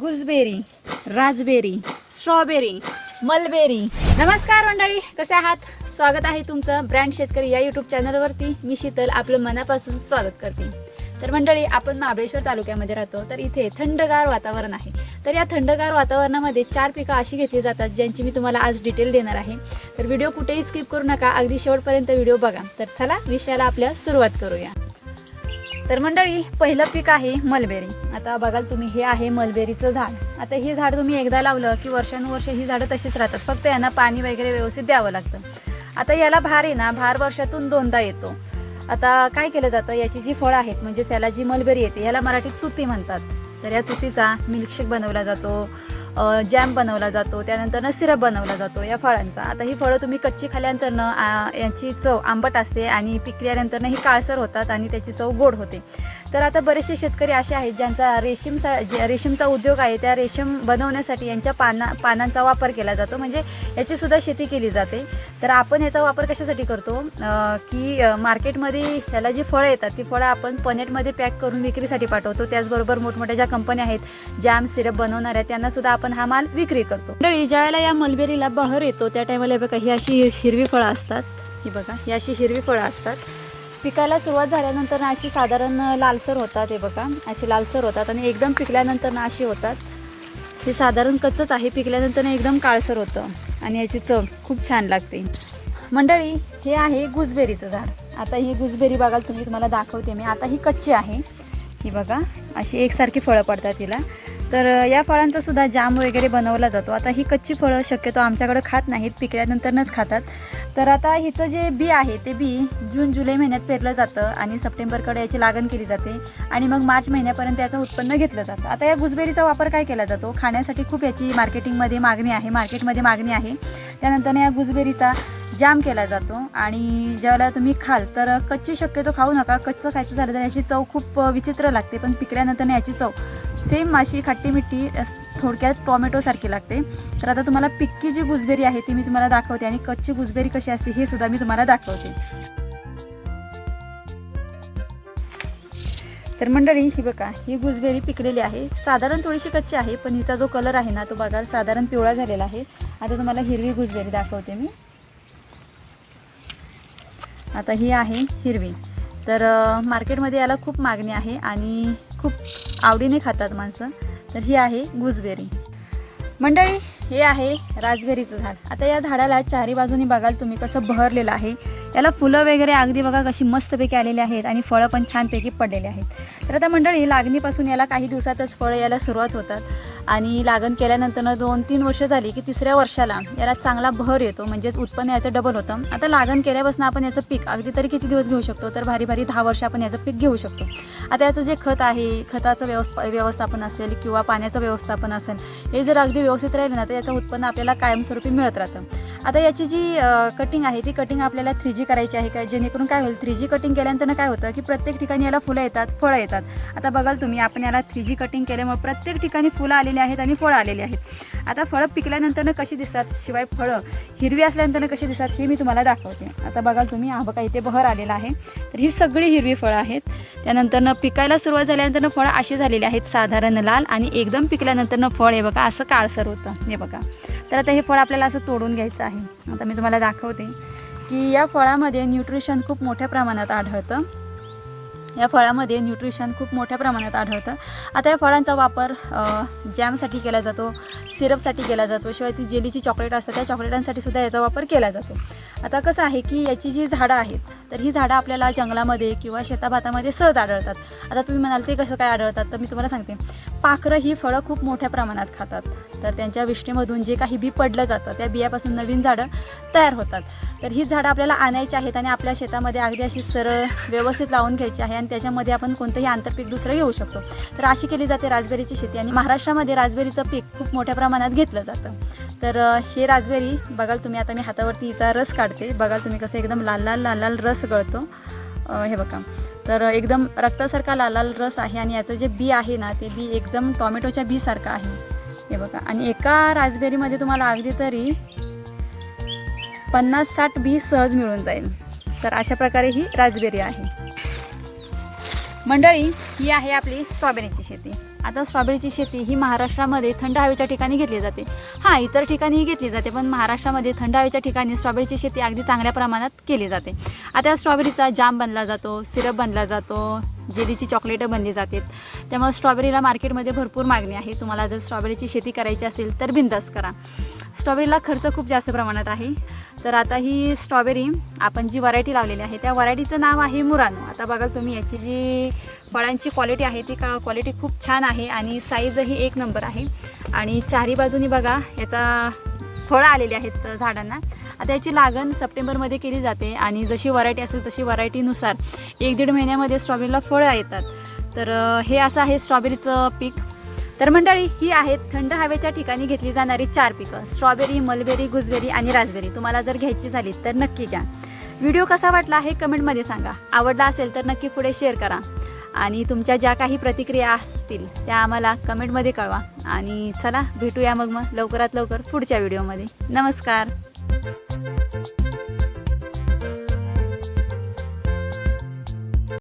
Gooseberry राजबेरी strawberry mulberry. नमस्कार मंडळी कसे आहात? स्वागत आहे तुमचं ब्रँड शेतकरी या यूट्यूब चॅनलवरती मी शीतल आपलं मनापासून स्वागत करते. तर मंडळी आपण महाबळेश्वर तालुक्यामध्ये राहतो तर इथे थंडगार वातावरण आहे. तर या थंडगार वातावरणामध्ये चार पिकं अशी घेतली जातात ज्यांची मी तुम्हाला आज डिटेल देणार आहे. तर व्हिडिओ कुठेही स्किप करू नका अगदी शेवटपर्यंत व्हिडिओ बघा. तर चला विषयाला आपल्या सुरुवात करूया. तर मंडळी पहिलं पीक आहे मलबेरी. आता बघाल तुम्ही हे आहे मलबेरीचं झाड. आता हे झाड तुम्ही एकदा लावलं की वर्षानुवर्ष ही झाडं तशीच राहतात. फक्त यांना पाणी वगैरे व्यवस्थित द्यावं लागतं. आता याला भार आहे ना भार वर्षातून दोनदा येतो. आता काय केलं जातं याची जी फळं आहेत म्हणजे त्याला जी मलबेरी येते याला मराठीत तुती म्हणतात. तर या तुतीचा मिल्कशेक बनवला जातो. जॅम बनवला जातो त्यानंतरनं सिरप बनवला जातो या फळांचा. आता ही फळं तुम्ही कच्ची खाल्यानंतरनं यांची चव आंबट असते आणि पिकल्यानंतरनं ही काळसर होतात आणि त्याची चव गोड होते. तर आता बरेचसे शेतकरी असे आहेत ज्यांचा रेशीमचा रेशीमचा उद्योग आहे त्या रेशीम बनवण्यासाठी यांच्या पाना पानांचा वापर केला जातो. म्हणजे याचीसुद्धा शेती केली जाते. तर आपण याचा वापर कशासाठी करतो? की मार्केटमध्ये ह्याला जी फळं येतात ती फळं आपण पनेटमध्ये पॅक करून विक्रीसाठी पाठवतो. त्याचबरोबर मोठमोठ्या ज्या कंपन्या आहेत जॅम सिरप बनवणाऱ्या त्यांनासुद्धा आपण आपण हा माल विक्री करतो. मंडळी ज्यावेळेला या मलबेरीला बहर येतो त्या टायमाला बघा ही अशी हिरवी फळं असतात. ही बघा ही अशी हिरवी फळं असतात. पिकायला सुरुवात झाल्यानंतर ना अशी साधारण लालसर होतात हे बघा. अशी लालसर होतात आणि एकदम पिकल्यानंतर ना अशी होतात. हे साधारण कच्चच आहे पिकल्यानंतर ना एकदम काळसर होतं आणि याची चव खूप छान लागते. मंडळी हे आहे गुजबेरीचं झाड. आता ही गुजबेरी बघाल तुम्ही तुम्हाला दाखवते मी. आता ही कच्ची आहे. ही बघा अशी एकसारखी फळं पडतात तिला. तर या फळांचा सुद्धा जाम वगैरे बनवला जातो. आता ही कच्ची फळं शक्यतो आमच्याकडं खात नाहीत पिकल्यानंतरनंच खातात. तर आता हिचं जे बी आहे ते बी जून जुलै महिन्यात पेरलं जातं आणि सप्टेंबरकडे याची लागण केली जाते आणि मग मार्च महिन्यापर्यंत याचं उत्पन्न घेतलं जातं. आता या गुजबेरीचा वापर काय केला जातो? खाण्यासाठी खूप याची मार्केटिंगमध्ये मागणी आहे मार्केटमध्ये मागणी आहे. त्यानंतर या गुजबेरीचा जाम केला जातो आणि ज्यावेळेला तुम्ही खाल तर कच्ची शक्यतो खाऊ नका. कच्चं खायचं झालं तर याची चव खूप विचित्र लागते पण पिकल्यानंतर याची चव. सेम माशी खट्टी मिठी थोडक्यात टोमॅटोसारखी लागते. तर आता तुम्हाला पिक्की जी गुजबेरी आहे ती मी तुम्हाला दाखवते आणि कच्ची गुजबेरी कशी असते हे सुद्धा मी तुम्हाला दाखवते. तर मंडळी ही बघा ही गुजबेरी पिकलेली आहे. साधारण थोडीशी कच्ची आहे पण हिचा जो कलर आहे ना तो बघा साधारण पिवळा झालेला आहे. आता तुम्हाला हिरवी गुजबेरी दाखवते मी. आता ही आहे हिरवी. तर मार्केटमध्ये याला खूप मागणी आहे आणि खूप आवडीने खातात माणसं. तर ही आहे गुजबेरी. मंडळी हे आहे राजबेरीचं झाड. आता या झाडाला चारी बाजूनी बघाल तुम्ही कसं बहरलेलं आहे. याला फुलं वगैरे अगदी बघा कशी मस्तपैकी आलेली आहेत आणि फळं पण छानपैकी पडलेली आहेत. तर आता मंडळी लागणीपासून याला काही दिवसातच फळं यायला सुरुवात होतात. आणि लागण केल्यानंतरनं दोन तीन वर्ष झाली की तिसऱ्या वर्षाला याला चांगला भर येतो म्हणजेच उत्पन्न याचं डबल होतं. आता लागण केल्यापासून आपण याचं पीक अगदी तरी किती दिवस घेऊ शकतो? तर भारी भारी दहा वर्ष आपण याचं पीक घेऊ शकतो. आता याचं जे खत आहे खताचं व्यवस्थ व्यवस्थापन असेल किंवा पाण्याचं व्यवस्थापन असेल हे जर अगदी व्यवस्थित राहिलं ना तर याचं उत्पन्न आपल्याला कायमस्वरूपी मिळत राहतं. आता याची जी कटिंग आहे ती कटिंग आपल्याला थ्री जी करायची आहे का? जेणेकरून काय होईल थ्री जी कटिंग केल्यानंतर काय होतं की प्रत्येक ठिकाणी याला फुलं येतात फळं येतात. आता बघाल तुम्ही आपण याला थ्री जी कटिंग केल्यामुळे प्रत्येक ठिकाणी फुलं आलेली आहेत आणि फळं आलेली आहेत. आता फळं पिकल्यानंतर कशी दिसतात? शिवाय फळं हिरवी असल्यानंतर कशी दिसतात हे मी तुम्हाला दाखवते. आता बघाल तुम्ही हा बघा इथे बहर आलेला आहे. तर ही सगळी हिरवी फळं आहेत. त्यानंतरनं पिकायला सुरुवात झाल्यानंतर फळं अशी झालेली आहेत साधारण लाल आणि एकदम पिकल्यानंतर फळ हे बघा असं काळसर होतं. हे बघा. तर आता हे फळ आपल्याला असं तोडून घ्यायचं आहे. आता मी तुम्हाला दाखवते की या फळामध्ये न्यूट्रिशन खूप मोठ्या प्रमाणात आढळतं. या फळामध्ये न्यूट्रिशन खूप मोठ्या प्रमाणात आढळतं. आता या फळांचा वापर जॅमसाठी केला जातो सिरपसाठी केला जातो शिवाय ती जेलीची चॉकलेट असतात त्या चॉकलेटांसाठी सुद्धा याचा वापर केला जातो. आता कसं आहे की याची जी झाडं आहेत तर ही झाडं आपल्याला जंगलामध्ये किंवा शेताभातामध्ये सहज आढळतात. आता तुम्ही म्हणाल ते कसं काय आढळतात तर मी तुम्हाला सांगते. पाखरं ही फळं खूप मोठ्या प्रमाणात खातात. तर त्यांच्या विष्ठेमधून जे काही बी पडलं जातं त्या बियापासून नवीन झाडं तयार होतात. तर ही झाडं आपल्याला आणायची आहेत आणि आपल्या शेतामध्ये अगदी अशी सरळ व्यवस्थित लावून घ्यायची आहे आणि त्याच्यामध्ये आपण कोणतंही आंतरपीक दुसरं घेऊ शकतो. तर अशी केली जाते राजबेरीची शेती आणि महाराष्ट्रामध्ये राजबेरीचं पीक खूप मोठ्या प्रमाणात घेतलं जातं. तर हे राजबेरी बघाल तुम्ही आता मी हातावरती हिचा रस काढते. बघाल तुम्ही कसं एकदम लाल लाल लाल लाल रस गळतो. हे बघा. तर एकदम रक्तासारखा लाल लाल रस आहे आणि याचं जे बी आहे ना ते बी एकदम टॉमॅटोच्या बीसारखं आहे. हे बघा. आणि एका राजबेरीमध्ये तुम्हाला अगदी तरी पन्नास साठ बी सहज मिळून जाईल. तर अशा प्रकारे ही राजबेरी आहे. मंडळी ही आहे आपली स्ट्रॉबेरीची शेती. आता स्ट्रॉबेरीची शेती ही महाराष्ट्रामध्ये थंड हवेच्या ठिकाणी घेतली जाते. हां इतर ठिकाणीही घेतली जाते पण महाराष्ट्रामध्ये थंड हवेच्या ठिकाणी स्ट्रॉबेरीची शेती अगदी चांगल्या प्रमाणात केली जाते. आता स्ट्रॉबेरीचा जाम बनला जातो सिरप बनला जातो जेलीची चॉकलेटं बनली जातात. त्यामुळे स्ट्रॉबेरीला मार्केटमध्ये भरपूर मागणी आहे. तुम्हाला जर स्ट्रॉबेरीची शेती करायची असेल तर बिंदास करा. स्ट्रॉबेरीला खर्च खूप जास्त प्रमाणात आहे. तर आता ही स्ट्रॉबेरी आपण जी व्हरायटी लावलेली आहे त्या व्हरायटीचं नाव आहे मुरानो. आता बघा तुम्ही याची जी फळांची क्वालिटी आहे ती का क्वालिटी खूप छान आहे आणि साईजही एक नंबर आहे. आणि चारी बाजूनी बघा याचा फळं आलेली आहेत झाडांना. आता याची लागण सप्टेंबरमध्ये केली जाते आणि जशी व्हरायटी असेल तशी व्हरायटीनुसार एक दीड महिन्यामध्ये स्ट्रॉबेरीला फळं येतात. तर हे असं आहे स्ट्रॉबेरीचं पीक. तर मंडळी ही आहेत थंड हवेच्या ठिकाणी घेतली जाणारी चार पिकं. स्ट्रॉबेरी मलबेरी गुजबेरी आणि राजबेरी तुम्हाला जर घ्यायची झाली तर नक्की घ्या. व्हिडिओ कसा वाटला हे कमेंटमध्ये सांगा. आवडला असेल तर नक्की पुढे शेअर करा. आणि तुमच्या ज्या काही प्रतिक्रिया असतील त्या आम्हाला कमेंटमध्ये कळवा. आणि चला भेटूया मग मग लवकरात लवकर पुढच्या व्हिडिओमध्ये. नमस्कार.